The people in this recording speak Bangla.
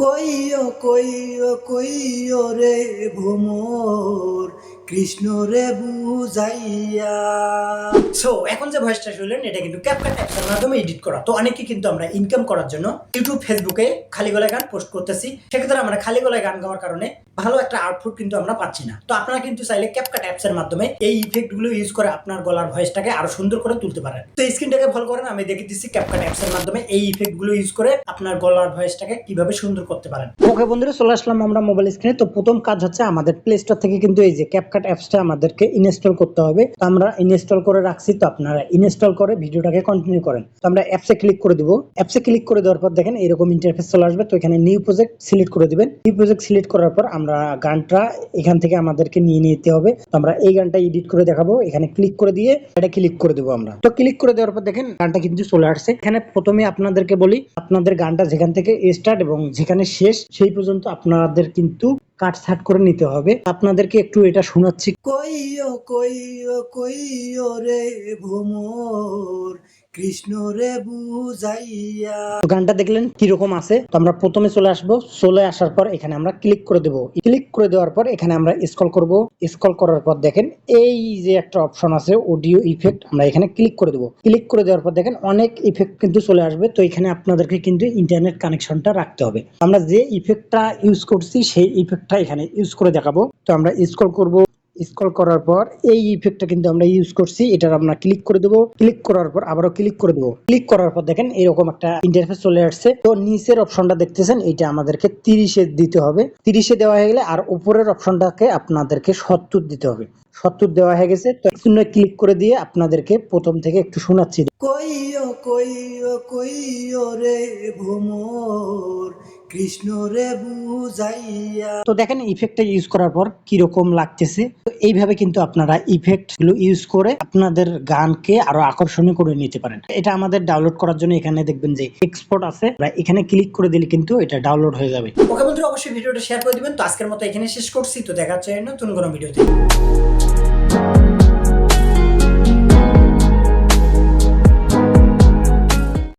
কইও কইও কইও রে ভোমর কৃষ্ণ রে বুঝাইয়া। সো এখন যে ভয়েসটা শুনলেন, এটা কিন্তু ক্যাপকাট অ্যাপসের মাধ্যমে এডিট করা। তো অনেকে কিন্তু আমরা ইনকাম করার জন্য ইউটিউব ফেসবুকে খালি গলায় গান পোস্ট করতেছি। সেক্ষেত্রে আমরা খালি গলায় গান গাওয়ার কারণে ভালো একটা আউটপুট কিন্তু আমরা পাচ্ছি না। তো আপনারা কিন্তু চাইলে ক্যাপকাট অ্যাপসের মাধ্যমে এই ইফেক্টগুলো ইউজ করে আপনার গলার ভয়েসটাকে আরও সুন্দর করে তুলতে পারেন। তো স্ক্রিনটাকে ফলো করেন, আমি দেখে দিচ্ছি ক্যাপকাট অ্যাপসের মাধ্যমে এই ইফেক্টগুলো ইউজ করে আপনার গলার ভয়েসটাকে কীভাবে সুন্দর করতে পারেন। ওকে বন্ধুরা, চলে আসলাম আমরা মোবাইল স্ক্রিনে তো প্রথম কাজ হচ্ছে আমাদের প্লে স্টোর থেকে কিন্তু এই যে ক্যাপকাট অ্যাপসটা আমাদেরকে ইনস্টল করতে হবে। তো আমরা ইনস্টল করে রাখছি, তো আপনারা ইনস্টল করে ভিডিওটাকে কন্টিনিউ করেন। তো আমরা অ্যাপসে ক্লিক করে দিব। অ্যাপসে ক্লিক করে দেওয়ার পর দেখেন এরকম ইন্টারফেস চলে আসবে। তো এখানে নিউ প্রজেক্ট সিলেক্ট করে দিবেন। নিউ প্রজেক্ট সিলেক্ট করার পর আমরা গানটা এখান থেকে আমাদেরকে নিয়ে নিতে হবে। তো আমরা এই গানটা এডিট করে দেখাবো। এখানে ক্লিক করে দিয়ে এটা ক্লিক করে দেবো আমরা। তো ক্লিক করে দেওয়ার পর দেখেন গানটা কিন্তু চলে আসছে। এখানে প্রথমে আপনাদেরকে বলি, আপনাদের গানটা যেখান থেকে স্টার্ট এবং যেখানে শেষ, সেই পর্যন্ত আপনাদের কিন্তু কাট ছাট করে নিতে হবে। আপনাদেরকে একটু এটা শোনাচ্ছি। কইও কইও কইও রে ভোমর কৃষ্ণ রে বুঝাইয়া গানটা দেখলেন আছে? তো আমরা প্রথমে চলে চলে আসার পর এখানে আমরা ক্লিক করে দেবো। ক্লিক করে দেওয়ার পর এখানে আমরা স্ক্রল করব। স্ক্রল করার পর দেখেন এই যে একটা অপশন আছে, অডিও ইফেক্ট, আমরা এখানে ক্লিক করে দেবো। ক্লিক করে দেওয়ার পর দেখেন অনেক ইফেক্ট কিন্তু চলে আসবে। তো এখানে আপনাদেরকে কিন্তু ইন্টারনেট কানেকশনটা রাখতে হবে। আমরা যে ইফেক্টটা ইউজ করছি, সেই ইফেক্টটা এখানে ইউজ করে দেখাবো। তো আমরা স্ক্রল করব। স্ক্রল করার পর এই ইফেক্টটা কিন্তু আমরা ইউজ করছি এটার আমরা ক্লিক করে দেবো। ক্লিক করার পর আবারও ক্লিক করে দেবো। ক্লিক করার পর দেখেন এরকম একটা ইন্টারফেস চলে আসছে। তো নিচের অপশনটা দেখতেছেন এটা আমাদেরকে তিরিশে দিতে হবে। তিরিশে দেওয়া হয়ে গেলে আর উপরের অপশনটাকে আপনাদেরকে সত্তর দিতে হবে। সত্তর দেওয়া হয়ে গেছে তো শূন্য ক্লিক করে দিয়ে আপনাদেরকে প্রথম থেকে একটু শোনাচ্ছি। কইও কইও কইও রে ভোমর কৃষ্ণ রে বুঝাইয়া। তো দেখেন ইফেক্টটা ইউজ করার পর কীরকম লাগতেছে। এইভাবে কিন্তু আপনারা ইফেক্টগুলো ইউজ করে আপনাদের গানকে আরও আকর্ষণীয় করে নিতে পারেন। এটা আমাদের ডাউনলোড করার জন্য এখানে দেখবেন যে এক্সপোর্ট আছে। এখানে ক্লিক করে দিলে কিন্তু এটা ডাউনলোড হয়ে যাবে। ওকে বন্ধুরা, অবশ্যই ভিডিওটা শেয়ার করে দিবেন। তো আজকের মতো এখানে শেষ করছি। তো দেখা হচ্ছে নতুন কোনো ভিডিওতে।